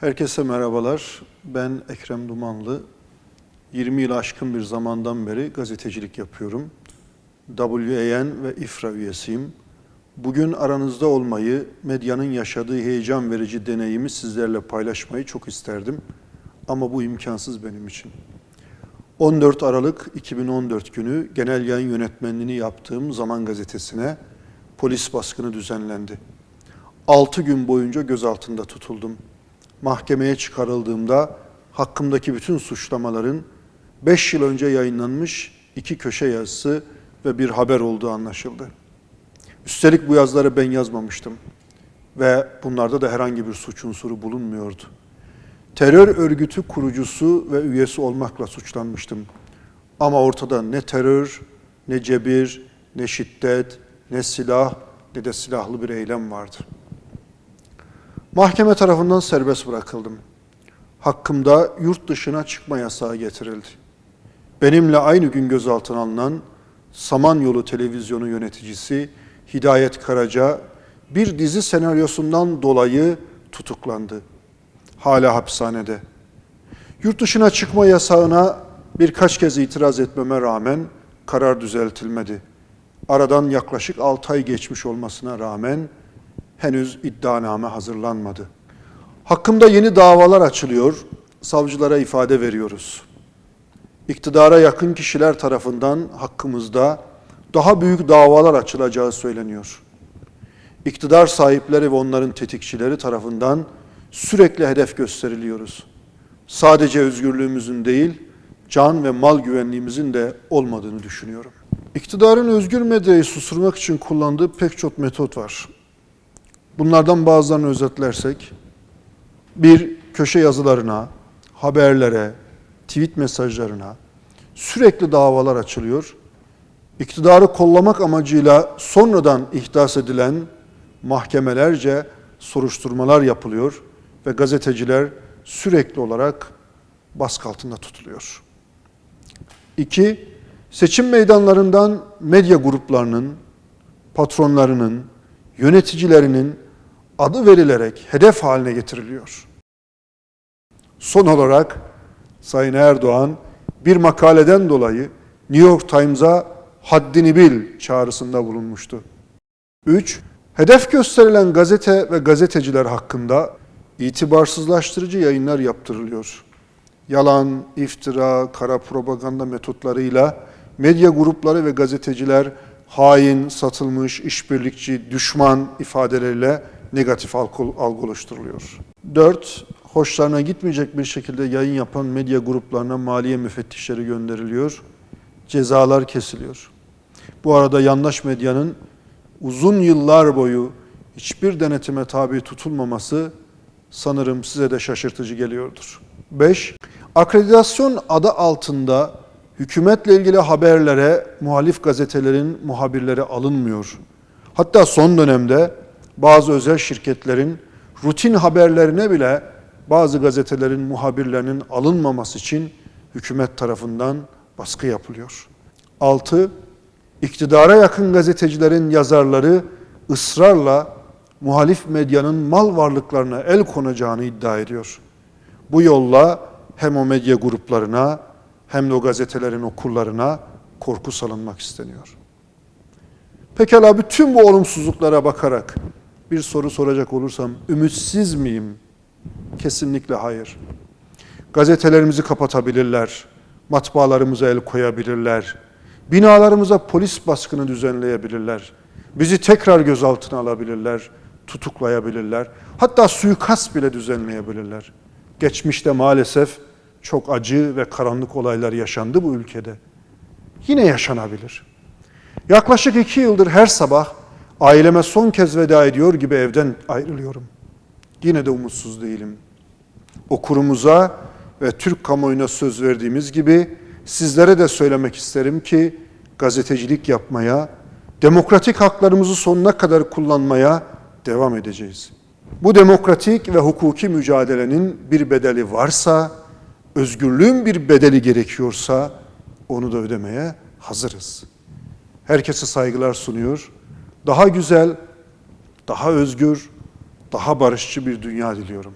Herkese merhabalar. Ben Ekrem Dumanlı. 20 yıl aşkın bir zamandan beri gazetecilik yapıyorum. WAN ve İFRA üyesiyim. Bugün aranızda olmayı, medyanın yaşadığı heyecan verici deneyimi sizlerle paylaşmayı çok isterdim. Ama bu imkansız benim için. 14 Aralık 2014 günü genel yayın yönetmenliğini yaptığım Zaman Gazetesi'ne polis baskını düzenlendi. 6 gün boyunca gözaltında tutuldum. Mahkemeye çıkarıldığımda hakkımdaki bütün suçlamaların 5 yıl önce yayınlanmış iki köşe yazısı ve bir haber olduğu anlaşıldı. Üstelik bu yazıları ben yazmamıştım ve bunlarda da herhangi bir suç unsuru bulunmuyordu. Terör örgütü kurucusu ve üyesi olmakla suçlanmıştım. Ama ortada ne terör, ne cebir, ne şiddet, ne silah, ne de silahlı bir eylem vardı. Mahkeme tarafından serbest bırakıldım. Hakkımda yurt dışına çıkma yasağı getirildi. Benimle aynı gün gözaltına alınan Samanyolu Televizyonu yöneticisi Hidayet Karaca bir dizi senaryosundan dolayı tutuklandı. Hala hapishanede. Yurt dışına çıkma yasağına birkaç kez itiraz etmeme rağmen karar düzeltilmedi. Aradan yaklaşık 6 ay geçmiş olmasına rağmen henüz iddianame hazırlanmadı. Hakkımda yeni davalar açılıyor, savcılara ifade veriyoruz. İktidara yakın kişiler tarafından hakkımızda daha büyük davalar açılacağı söyleniyor. İktidar sahipleri ve onların tetikçileri tarafından sürekli hedef gösteriliyoruz. Sadece özgürlüğümüzün değil, can ve mal güvenliğimizin de olmadığını düşünüyorum. İktidarın özgür medyayı susturmak için kullandığı pek çok metot var. Bunlardan bazılarını özetlersek, bir köşe yazılarına, haberlere, tweet mesajlarına sürekli davalar açılıyor. İktidarı kollamak amacıyla sonradan ihdas edilen mahkemelerce soruşturmalar yapılıyor ve gazeteciler sürekli olarak baskı altında tutuluyor. İki, seçim meydanlarından medya gruplarının, patronlarının, yöneticilerinin adı verilerek hedef haline getiriliyor. Son olarak Sayın Erdoğan bir makaleden dolayı New York Times'a haddini bil çağrısında bulunmuştu. 3. Hedef gösterilen gazete ve gazeteciler hakkında itibarsızlaştırıcı yayınlar yaptırılıyor. Yalan, iftira, kara propaganda metotlarıyla medya grupları ve gazeteciler hain, satılmış, işbirlikçi, düşman ifadeleriyle negatif algı algı oluşturuluyor. 4. Hoşlarına gitmeyecek bir şekilde yayın yapan medya gruplarına maliye müfettişleri gönderiliyor. Cezalar kesiliyor. Bu arada yandaş medyanın uzun yıllar boyu hiçbir denetime tabi tutulmaması sanırım size de şaşırtıcı geliyordur. 5. Akreditasyon adı altında hükümetle ilgili haberlere muhalif gazetelerin muhabirleri alınmıyor. Hatta son dönemde bazı özel şirketlerin rutin haberlerine bile bazı gazetelerin muhabirlerinin alınmaması için hükümet tarafından baskı yapılıyor. 6. İktidara yakın gazetecilerin yazarları ısrarla muhalif medyanın mal varlıklarına el konacağını iddia ediyor. Bu yolla hem o medya gruplarına hem de o gazetelerin okurlarına korku salınmak isteniyor. Pekala bütün bu olumsuzluklara bakarak bir soru soracak olursam ümitsiz miyim? Kesinlikle hayır. Gazetelerimizi kapatabilirler, matbaalarımıza el koyabilirler, binalarımıza polis baskını düzenleyebilirler, bizi tekrar gözaltına alabilirler, tutuklayabilirler, hatta suikast bile düzenleyebilirler. Geçmişte maalesef çok acı ve karanlık olaylar yaşandı bu ülkede. Yine yaşanabilir. Yaklaşık iki yıldır her sabah aileme son kez veda ediyor gibi evden ayrılıyorum. Yine de umutsuz değilim. Okurumuza ve Türk kamuoyuna söz verdiğimiz gibi sizlere de söylemek isterim ki gazetecilik yapmaya, demokratik haklarımızı sonuna kadar kullanmaya devam edeceğiz. Bu demokratik ve hukuki mücadelenin bir bedeli varsa, özgürlüğün bir bedeli gerekiyorsa onu da ödemeye hazırız. Herkese saygılar sunuyor. Daha güzel, daha özgür, daha barışçı bir dünya diliyorum.